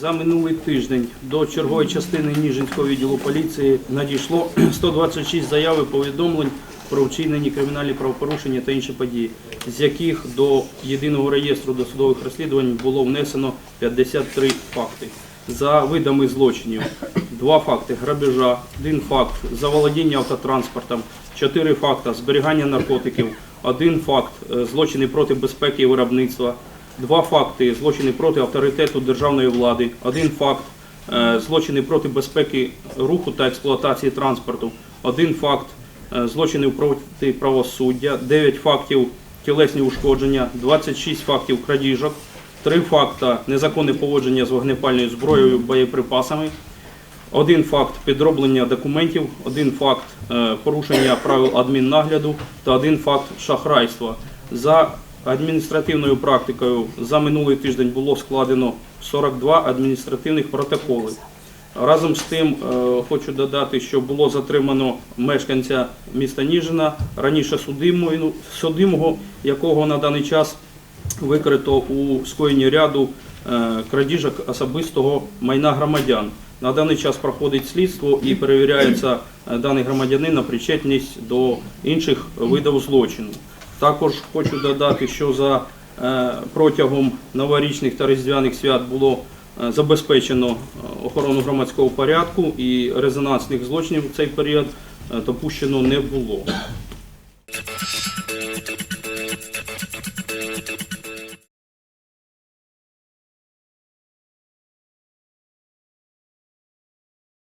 За минулий тиждень до чергової частини Ніжинського відділу поліції надійшло 126 заяв і повідомлень про вчинені кримінальні правопорушення та інші події, з яких до єдиного реєстру досудових розслідувань було внесено 53 факти. За видами злочинів два факти грабежа, один факт заволодіння автотранспортом, чотири факти зберігання наркотиків, один факт е, злочини проти безпеки і виробництва, два факти злочини проти авторитету державної влади, один факт е, злочини проти безпеки руху та експлуатації транспорту, один факт е, злочинів проти правосуддя, 9 фактів тілесні ушкодження, 26 фактів крадіжок, 3 факти незаконне поводження з вогнепальною зброєю, боєприпасами, один факт підроблення документів, один факт е, порушення правил адміннагляду та один факт шахрайства. За адміністративною практикою за минулий тиждень було складено 42 адміністративних протоколи. Разом з тим е, хочу додати, що було затримано мешканця міста Ніжина, раніше судимого, якого на даний час викрито у скоєнні ряду крадіжок особистого майна громадян. На даний час проходить слідство і перевіряється е, даний громадянин на причетність до інших видів злочину. Також хочу додати, що за е, протягом новорічних та різдвяних свят було е, забезпечено е, охорону громадського порядку і резонансних злочинів в цей період е, допущено не було.